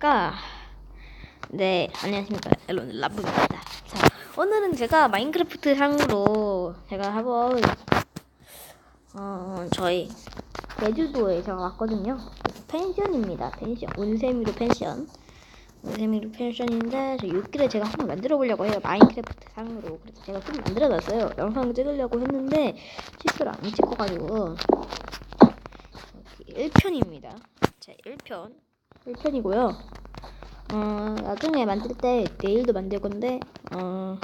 안녕하십니까. 네, 안녕하십니까. 여러분, 라브입니다. 자, 오늘은 제가 마인크래프트 상으로 제가 한번, 어, 저희, 제주도에 제가 왔거든요. 펜션입니다. 펜션. 온세미로 펜션. 온세미로 펜션인데, 저 육기를 제가 한번 만들어 보려고 해요. 마인크래프트 상으로. 그래서 제가 좀 만들어 놨어요. 영상을 찍으려고 했는데, 실수로 안 찍어가지고. 여기 1편입니다. 자, 1편. 1편이고요. 어, 나중에 만들 때 내일도 만들 건데, 어,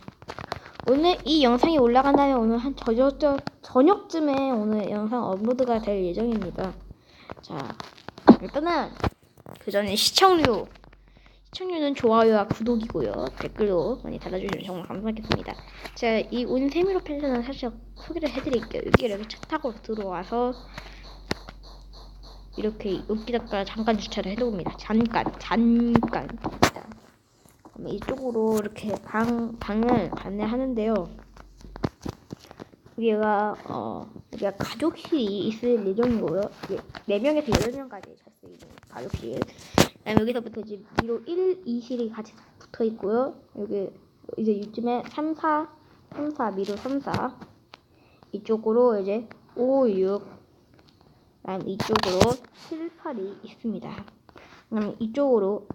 오늘 이 영상이 올라간다면 오늘 한 저녁, 저, 저녁쯤에 오늘 영상 업로드가 될 예정입니다. 자, 일단은 그 전에 시청료. 시청료는 좋아요와 구독이고요. 댓글도 많이 달아주시면 정말 감사하겠습니다. 제가 이 온 세미로 펜션을 사실 소개를 해드릴게요. 여기 이렇게 차 타고 들어와서 이렇게 여기다가 잠깐 주차를 해놓습니다. 잠깐, 잠깐. 이쪽으로 이렇게 방 방을 안내하는데요. 여기가 어 여기가 가족실이 있을 예정이고요. 예, 네 명에서 여덟 명까지 잘 수 있는 가족실. 그다음에 여기서부터 이제 위로 1, 2실이 같이 붙어 있고요. 여기 이제 이쯤에 3, 4, 3, 4 미로 3, 4 이쪽으로 이제 5, 6 그다음 이쪽으로 7, 8이 있습니다. 그다음 이쪽으로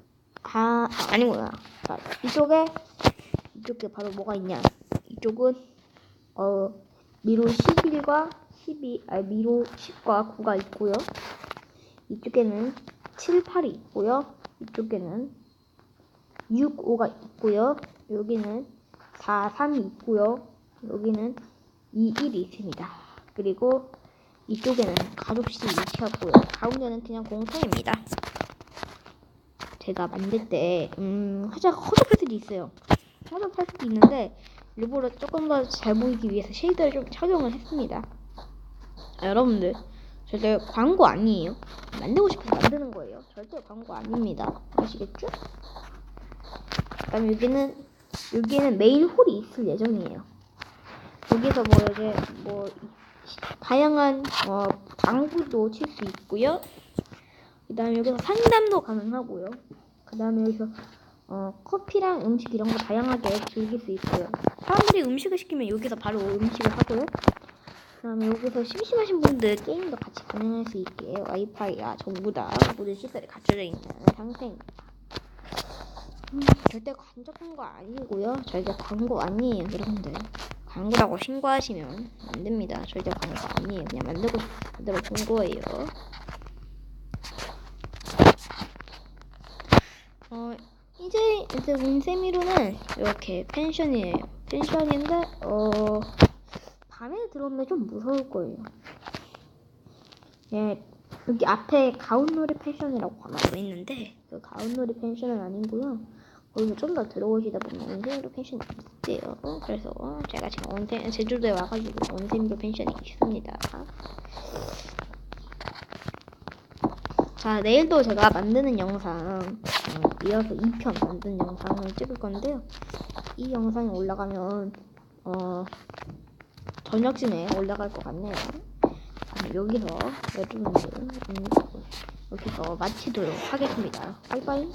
아 아니구나. 자, 이쪽에 이쪽에 바로 뭐가 있냐? 이쪽은 어 미로 11과 12, 아 미로 10과 9가 있고요. 이쪽에는 7, 8이 있고요. 이쪽에는 6, 5가 있고요. 여기는 4, 3이 있고요. 여기는 2, 1이 있습니다. 그리고 이쪽에는 가족실이 위치하고요. 가운데는 그냥 공통입니다. 제가 만들 때, 음, 살짝 허접할 있어요. 허접할 수도 있는데, 일부러 조금 더 잘 보이기 위해서 쉐이더를 좀 착용을 했습니다. 아, 여러분들, 절대 광고 아니에요. 만들고 싶어서 만드는 거예요. 절대 광고 아닙니다. 아시겠죠? 그 다음에 여기는, 여기에는 메인 홀이 있을 예정이에요. 여기서 뭐 이제 뭐 다양한 어, 방구도 칠 수 있고요. 그 다음에 여기서 상담도 가능하고요. 그 다음에 여기서 어, 커피랑 음식 이런 거 다양하게 즐길 수 있어요. 사람들이 음식을 시키면 여기서 바로 음식을 하고요. 그 다음에 여기서 심심하신 분들 게임도 같이 진행할 수 있게 와이파이야 전부 다 모든 시설이 갖춰져 있는 상태입니다. 음, 절대 간접한 거 아니고요. 절대 광고 아니에요, 여러분들. 광고라고 신고하시면 안 됩니다. 절대 광고 아니에요. 그냥 만들고 만들어 본 거예요. 어, 이제 이제 문세미로는 이렇게 펜션이에요. 펜션인데 어 밤에 들어오면 좀 무서울 거예요. 예, 여기 앞에 가운놀이 펜션이라고 나와 있는데 그 가운놀이 펜션은 아니고요. 거기서 좀더 들어오시다 보면 온센으로 펜션이 있대요. 그래서 제가 지금 온센 제주도에 와가지고 온센으로 펜션이 있습니다. 자 내일도 제가 만드는 영상 어, 이어서 2편 만든 영상을 찍을 건데요. 이 영상이 올라가면 어 저녁쯤에 올라갈 것 같네요. 여기서 여러분들 음, 여기서 마치도록 하겠습니다. 바이바이.